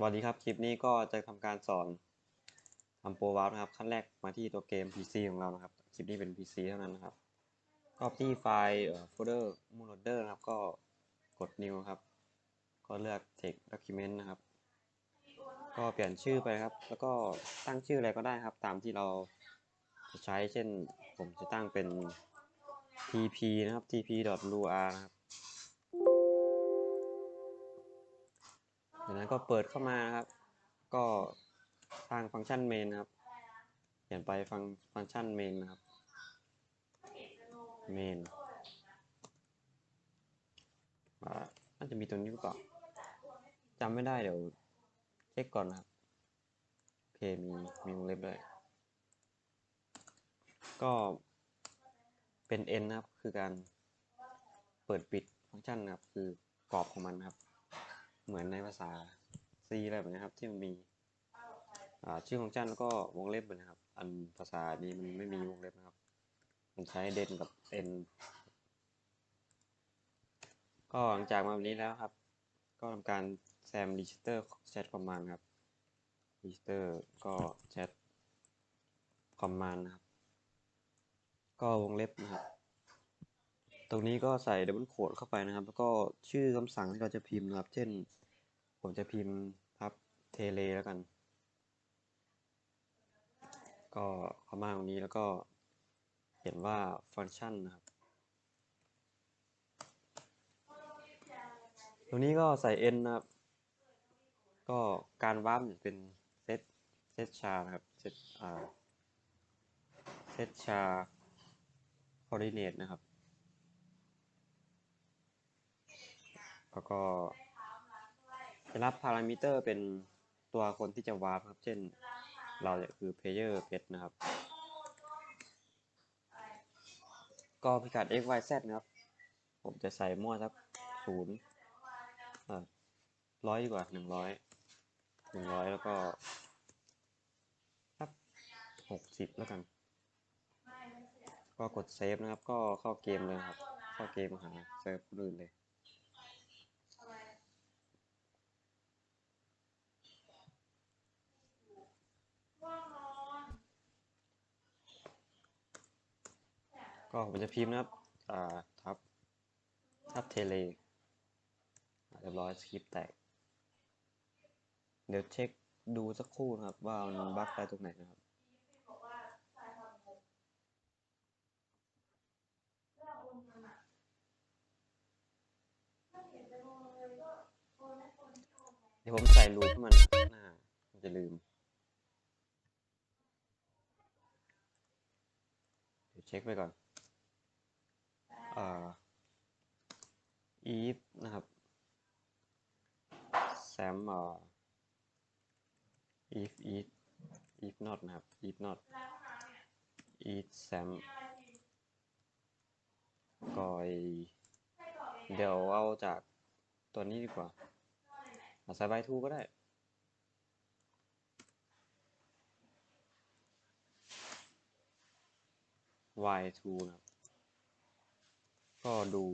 สวัสดีครับ คลิปนี้ก็จะทำการสอนทำโปรวาร์นะครับ ขั้นแรกมาที่ตัวเกม PC ของเรานะครับ คลิปนี้เป็น PC เท่านั้นนะครับ ก็ที่ไฟล์โฟลเดอร์มูลโหลดเดอร์นะครับ ก็กด new ครับ ก็เลือก text document นะครับ ก็เปลี่ยนชื่อไปครับ แล้วก็ตั้งชื่ออะไรก็ได้ครับ ตามที่เราจะใช้ เช่น ผมจะตั้งเป็น tp นะครับ tp.lur นะครับ จากนั้นก็เปิดเข้ามานะครับ ก็ทางฟังก์ชัน main นะครับเปลี่ยนไปฟังฟังก์ชัน main นะครับ main อ่าน่าจะมีตัวนี้หรือเปล่าจำไม่ได้เดี๋ยวเช็คก่อนนะครับโอเคมีมีวงเล็บด้วยก็เป็น n นะครับ คือการเปิดปิดฟังก์ชันนะครับ คือกรอบของมันนะครับ เหมือนในภาษา C อะไรแบบนี้ครับ ที่มันมีชื่อฟังก์ชันแล้วก็วงเล็บเหมือนนะครับ อันภาษานี้มันไม่มีวงเล็บนะครับ มันใช้เดนกับ n ก็หลังจากมาแบบนี้แล้วครับ ก็ทำการแซม register chat command ครับ register ก็ chat command นะครับ ก็วงเล็บนะครับ ตรงนี้ก็ใส่ double quote เข้าไปนะครับ แล้วก็ชื่อคำสั่งที่เราจะพิมพ์นะครับ เช่น ผมจะพิมพ์ทับเทเลแล้วกัน ก็เข้ามาตรงนี้แล้วก็เขียนว่าฟังก์ชันนะครับ ตรงนี้ก็ใส่ n นะครับ ก็การวาร์ปเนี่ยเป็นเซตเซตชานะครับ เซตอ่าเซตชา coordinate นะครับ แล้วก็ จะรับพารามิเตอร์เป็นตัวคนที่จะวาร์ปครับ เช่น เราเนี่ยคือ player pet นะครับ ก็พิกัด x y z นะครับ ผมจะใส่มั่วสักศูนย์ร้อยดีกว่าหนึ่งร้อยหนึ่งร้อยแล้วก็สักหกสิบแล้วกัน ก็กดเซฟนะครับ ก็เข้าเกมเลยครับ เข้าเกมหาเซิร์ฟคนอื่นเลย ก็ผมจะพิมพ์นะครับอ่าทับทับเทเลเรียบร้อยสคริปต์แตก เดี๋ยวเช็คดูสักครู่นะครับ ว่ามันบั๊กไปตรงไหนนะครับเดี๋ยวผมใส่รูปมันหน้ามันจะลืม เดี๋ยวเช็คไปก่อน if นะครับ sam อ่า if if if not นะครับ if not if sam ก็ไอ้เดี๋ยวเอาจากตัวนี้ดีกว่าอาใส่ใบทูก็ได้ y2 นะครับ ก็ดู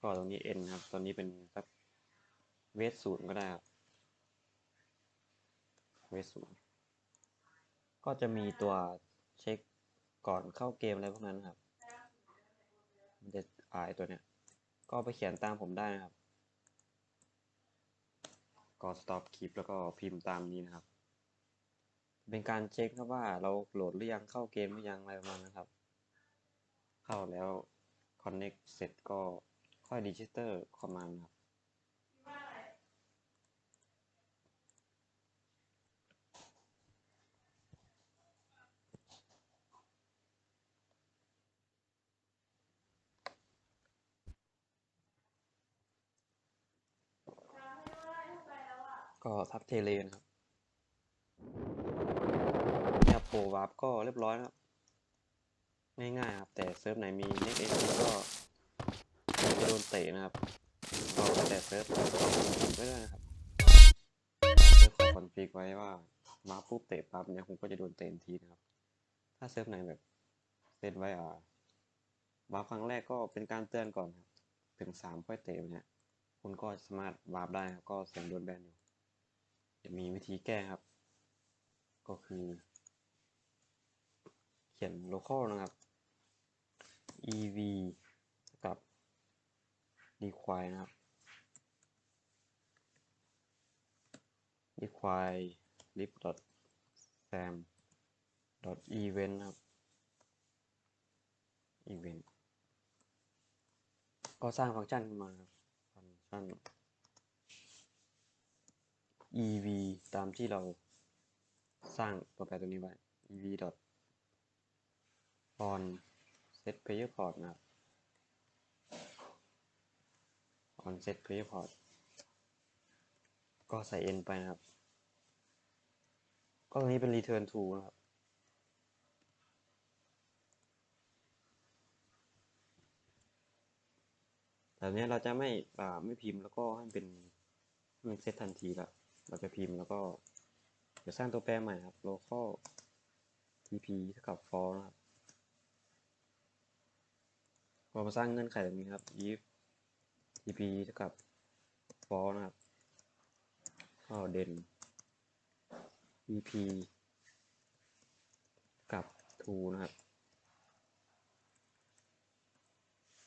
ก็ตรงนี้ n ครับ ตอนนี้เป็นสักเวทศูนย์ก็ได้ครับ เวทศูนย์ก็จะมีตัวเช็คก่อนเข้าเกมอะไรพวกนั้นครับ มันจะอายตัวเนี้ย ก็ไปเขียนตามผมได้นะครับ ก็ stop c ลิปแล้วก็พิมพ์ตามนี้นะครับ เป็นการเช็คครับว่าเราโหลดหรือยังเข้าเกมหรือยังอะไรประมาณนะครับ เข้าแล้ว connect เสร็จก็ค่อย register command ครับก็ทับเทเลนะครับเนี่ยโปรวาร์ปก็เรียบร้อยนะครับ ง่ายๆครับ แต่เซิร์ฟไหนมี next ag ก็จะโดนเตะนะครับก็แต่เซิร์ฟไว้ด้นะครับเซิร์ฟขอคอนฟิกไว้ว่ามาปุ๊บเตะปั๊บเนี่ยผมก็จะโดนเตะทีนะครับ ถ้าเซิร์ฟไหนแบบเซตไว้อ่าวาร์ปครั้งแรกก็เป็นการเตือนก่อนครับ ถึงสามค่อยเตะเนี่ย คุณก็สามารถวาร์ปได้ครับ ก็เสียงโดนแบนอยู่จะมีวิธีแก้ครับ ก็คือ เขียน local นะครับ ev กับ require นะครับ require lib sam event นะครับ event ก็สร้างฟังก์ชันขึ้นมาครับฟังก์ชัน ev ตามที่เราสร้างตัวแปรตัวนี้ไว้ ev dot on set player port นะครับ on set player port ก็ใส่ n ไปนะครับ ก็ตรงนี้เป็น return to นะครับ แบบนี้เราจะไม่อ่าไม่พิมพ์แล้วก็ให้เป็นให้มันเซตทันทีละ เราจะพิมพ์แล้วก็ เดี๋ยวสร้างตัวแปรใหม่ครับ local tp เท่ากับ for นะครับ พอมาสร้างเงื่อนไขแบบนี้ครับ if tp เท่ากับ for นะครับก็เด่น tp กับ to นะครับ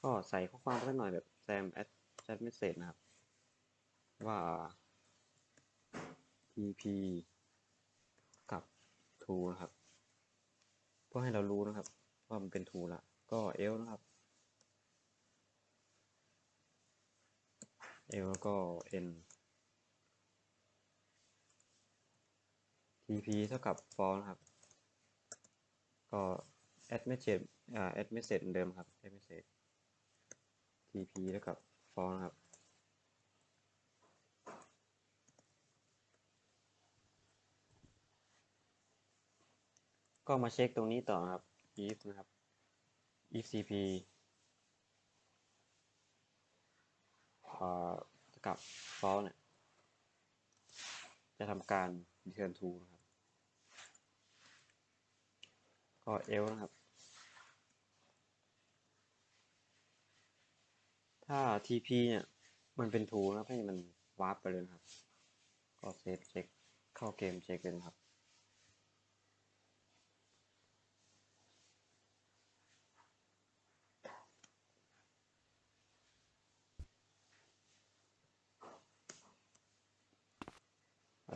ก็ใส่ข้อความไปสักหน่อยแบบ Sam at chat message นะครับ ว่า tp กับ to นะครับ เพื่อให้เรารู้นะครับ ว่ามันเป็น to ละ ก็ else นะครับ l แล้วก็ n tp เท่ากับ for นะครับ ก็ add message อ่า add message เหมือนเดิมครับ add message tp เท่ากับ for นะครับ ก็มาเช็คตรงนี้ต่อครับ if นะครับ if cp อ่า กับ false เนี่ยจะทำการ return to นะครับ ก็ else นะครับ ถ้า tp เนี่ยมันเป็น true นะครับให้มันวาร์ปไปเลยนะครับ ก็เซฟเช็คเข้าเกมเช็คเลยนะครับ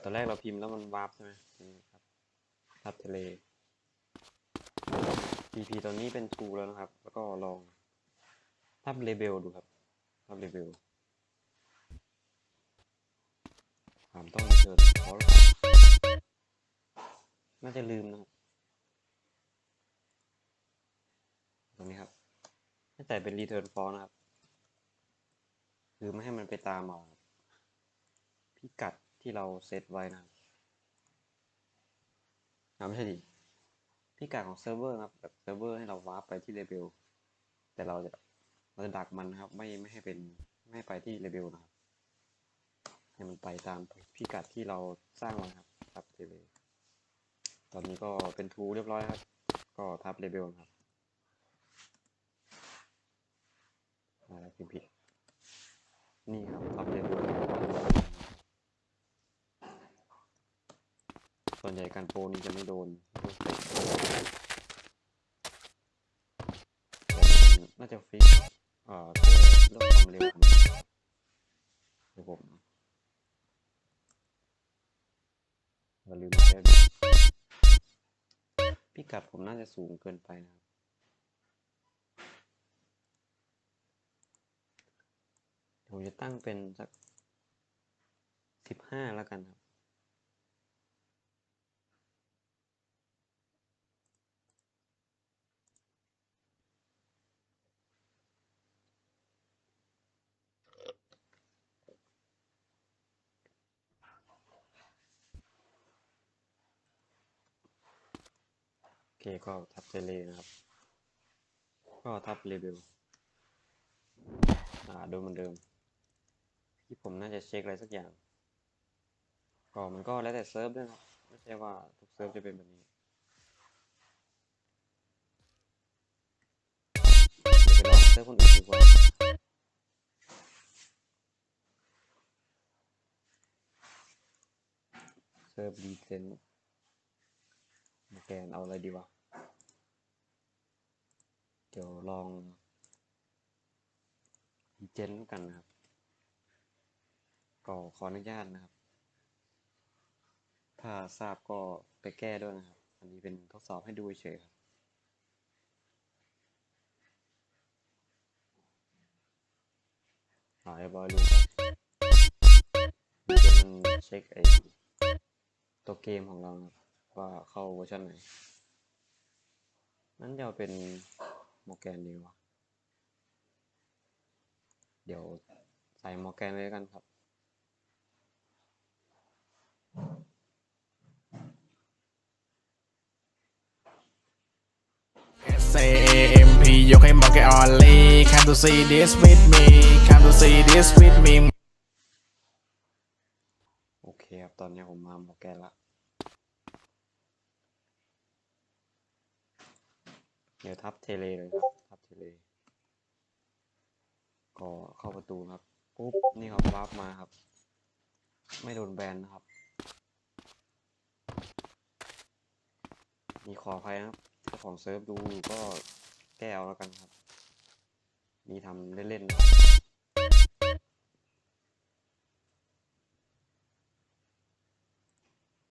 อนแรกเราพิมพ์แล้วมันวาร์ปใช่ไหมนี่ครับทับทะเล TP ตอนนี้เป็น true แล้วนะครับ แล้วก็ลองทับ label ดูครับทับ label ถามต้องเชิญขอหรือเปล่าน่าจะลืมนะครับตรงนี้ครับให้ใส่เป็น return false นะครับ คือไม่ให้มันไปตามเอาพิกัด ที่เราเซตไว้นะครับไม่ใช่ดิพิกัดของเซิร์ฟเวอร์ครับแบบเซิร์ฟเวอร์ให้เราวาร์ปไปที่เลเบลแต่เราจะเราจะดักมันนะครับ ไม่ไม่ให้เป็นไม่ให้ไปที่เลเบลนะครับ ให้มันไปตามพิกัดที่เราสร้างไว้ครับทับเลเบลตอนนี้ก็เป็นทูเรียบร้อยครับ ก็ทับเลเบลครับอะไรพิมพ์ผิดนี่ครับทับเลเบล ส่วนใหญ่การโปรนี้จะไม่โดนน่าจะฟิกเอ่อเรื่องความเร็วของมันเดี๋ยวผมอย่าลืมแก้พิกัดผมน่าจะสูงเกินไปนะครับผมจะตั้งเป็นสักสิบห้าแล้วกันครับ เคก็ทับเทเลนะครับ ก็ทับเลเบลอ่าดูเหมือนเดิม ที่ผมน่าจะเช็คอะไรสักอย่าง ก็มันก็แล้วแต่เซิร์ฟด้วยครับ ไม่ใช่ว่าทุกเซิร์ฟจะเป็นแบบนี้เดี๋ยวไปลองเซิร์ฟคนอื่นดีกว่าซิร์ฟดีเซนโม แกนเอาอะไรดีวะ เดี๋ยวลองเจนกันนะครับ ก็ขออนุญาตนะครับ ถ้าทราบก็ไปแก้ด้วยนะครับ อันนี้เป็นทดสอบให้ดูเฉยครับอ่าเรียบร้อยรู้ครับเดี๋ยวมันเช็คไอตัวเกมของเรานะครับ ว่าเข้าเวอร์ชันไหน นั้นจะเอาเป็นโมแกนดีวะเดี๋ยวใส่โมแกนเลยกันครับ S-A-M-P ยกให้หมดแกออลลี่ Come to see this with me Come to see this with me โอเคครับ ตอนนี้ผมมาโมแกนละ เดี๋ยวทับเทเลเลยครับ ทับเทเล ก็เข้าประตูครับ ปุ๊บ นี่ครับวาร์ปมาครับ ไม่โดนแบนนะครับ มีขออภัยนะครับเจ้าของเซิร์ฟดูก็แก้เอาแล้วกันครับ มีทำเล่นๆครับ